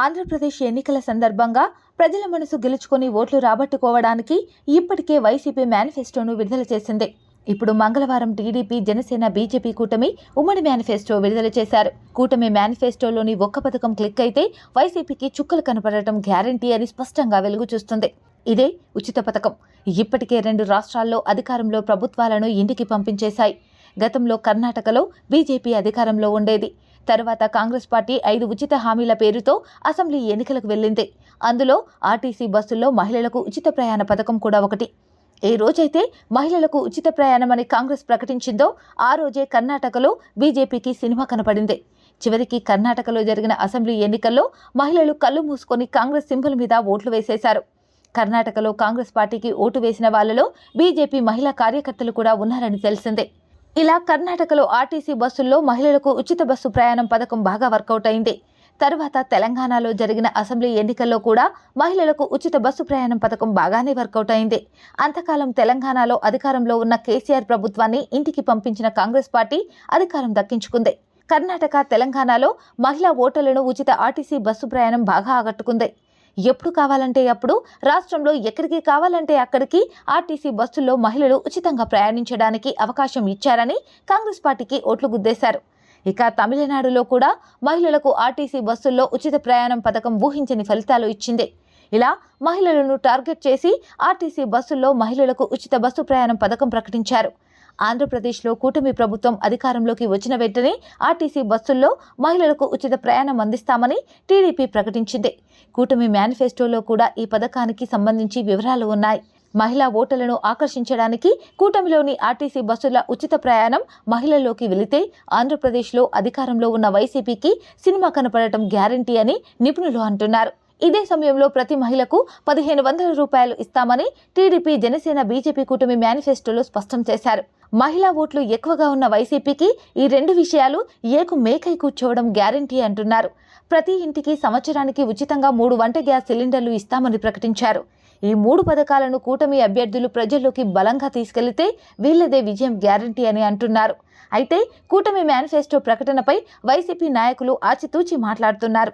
ఆంధ్రప్రదేశ్ ఎన్నికల సందర్భంగా ప్రజల మనసు గెలుచుకొని ఓట్లు రాబట్టుకోవడానికి ఇప్పటికే వైసీపీ మేనిఫెస్టోను విడుదల చేసింది. ఇప్పుడు మంగళవారం టీడీపీ జనసేన బీజేపీ కూటమి ఉమ్మడి మేనిఫెస్టో విడుదల చేశారు. కూటమి మేనిఫెస్టోలోని ఒక్క పథకం క్లిక్ అయితే వైసీపీకి చుక్కలు కనపడటం గ్యారంటీ అని స్పష్టంగా వెలుగు చూస్తుంది. ఇదే ఉచిత పథకం. ఇప్పటికే రెండు రాష్ట్రాల్లో అధికారంలో ప్రభుత్వాలను ఇంటికి పంపించేశాయి. గతంలో కర్ణాటకలో బీజేపీ అధికారంలో ఉండేది. తర్వాత కాంగ్రెస్ పార్టీ ఐదు ఉచిత హామీల పేరుతో అసెంబ్లీ ఎన్నికలకు వెళ్ళింది. అందులో ఆర్టీసీ బస్సుల్లో మహిళలకు ఉచిత ప్రయాణ పథకం కూడా ఒకటి. ఏ రోజైతే మహిళలకు ఉచిత ప్రయాణమని కాంగ్రెస్ ప్రకటించిందో ఆ రోజే కర్ణాటకలో బీజేపీకి సినిమా కనపడింది. చివరికి కర్ణాటకలో జరిగిన అసెంబ్లీ ఎన్నికల్లో మహిళలు కళ్ళు మూసుకొని కాంగ్రెస్ సింబల్ మీద ఓట్లు వేసేశారు. కర్ణాటకలో కాంగ్రెస్ పార్టీకి ఓటు వేసిన వాళ్ళలో బీజేపీ మహిళా కార్యకర్తలు కూడా ఉన్నారని తెలిసిందే. ఇలా కర్ణాటకలో ఆర్టీసీ బస్సుల్లో మహిళలకు ఉచిత బస్సు ప్రయాణం పథకం బాగా వర్కౌట్ అయింది. తర్వాత తెలంగాణలో జరిగిన అసెంబ్లీ ఎన్నికల్లో కూడా మహిళలకు ఉచిత బస్సు ప్రయాణం పథకం బాగానే వర్కౌట్ అయింది. అంతకాలం తెలంగాణలో అధికారంలో ఉన్న కేసీఆర్ ప్రభుత్వాన్ని ఇంటికి పంపించిన కాంగ్రెస్ పార్టీ అధికారం దక్కించుకుంది. కర్ణాటక తెలంగాణలో మహిళా ఓటర్లను ఉచిత ఆర్టీసీ బస్సు ప్రయాణం బాగా ఆకట్టుకుంది. ఎప్పుడు కావాలంటే అప్పుడు రాష్ట్రంలో ఎక్కడికి కావాలంటే అక్కడికి ఆర్టీసీ బస్సుల్లో మహిళలు ఉచితంగా ప్రయాణించడానికి అవకాశం ఇచ్చారని కాంగ్రెస్ పార్టీకి ఓట్లు గుద్దేశారు. ఇక తమిళనాడులో కూడా మహిళలకు ఆర్టీసీ బస్సుల్లో ఉచిత ప్రయాణం పథకం ఊహించని ఫలితాలు ఇచ్చింది. ఇలా మహిళలను టార్గెట్ చేసి ఆర్టీసీ బస్సుల్లో మహిళలకు ఉచిత బస్సు ప్రయాణం పథకం ప్రకటించారు. ఆంధ్రప్రదేశ్లో కూటమి ప్రభుత్వం అధికారంలోకి వచ్చిన వెంటనే ఆర్టీసీ బస్సుల్లో మహిళలకు ఉచిత ప్రయాణం అందిస్తామని టీడీపీ ప్రకటించింది. కూటమి మేనిఫెస్టోలో కూడా ఈ పథకానికి సంబంధించి వివరాలు ఉన్నాయి. మహిళా ఓటర్లను ఆకర్షించడానికి కూటమిలోని ఆర్టీసీ బస్సుల ఉచిత ప్రయాణం మహిళల్లోకి వెళితే ఆంధ్రప్రదేశ్లో అధికారంలో ఉన్న వైసీపీకి సినిమా కనపడటం గ్యారంటీ అని నిపుణులు అంటున్నారు. ఇదే సమయంలో ప్రతి మహిళకు పదిహేను వందల రూపాయలు ఇస్తామని టీడీపీ జనసేన బీజేపీ కూటమి మేనిఫెస్టోలో స్పష్టం చేశారు. మహిళా ఓట్లు ఎక్కువగా ఉన్న వైసీపీకి ఈ రెండు విషయాలు ఏకు మేకై కూర్చోవడం గ్యారంటీ అంటున్నారు. ప్రతి ఇంటికి సంవత్సరానికి ఉచితంగా మూడు వంట గ్యాస్ సిలిండర్లు ఇస్తామని ప్రకటించారు. ఈ మూడు పథకాలను కూటమి అభ్యర్థులు ప్రజల్లోకి బలంగా తీసుకెళ్ళితే వీళ్ళదే విజయం గ్యారంటీ అని అంటున్నారు. అయితే కూటమి మేనిఫెస్టో ప్రకటనపై వైసీపీ నాయకులు ఆచితూచి మాట్లాడుతున్నారు.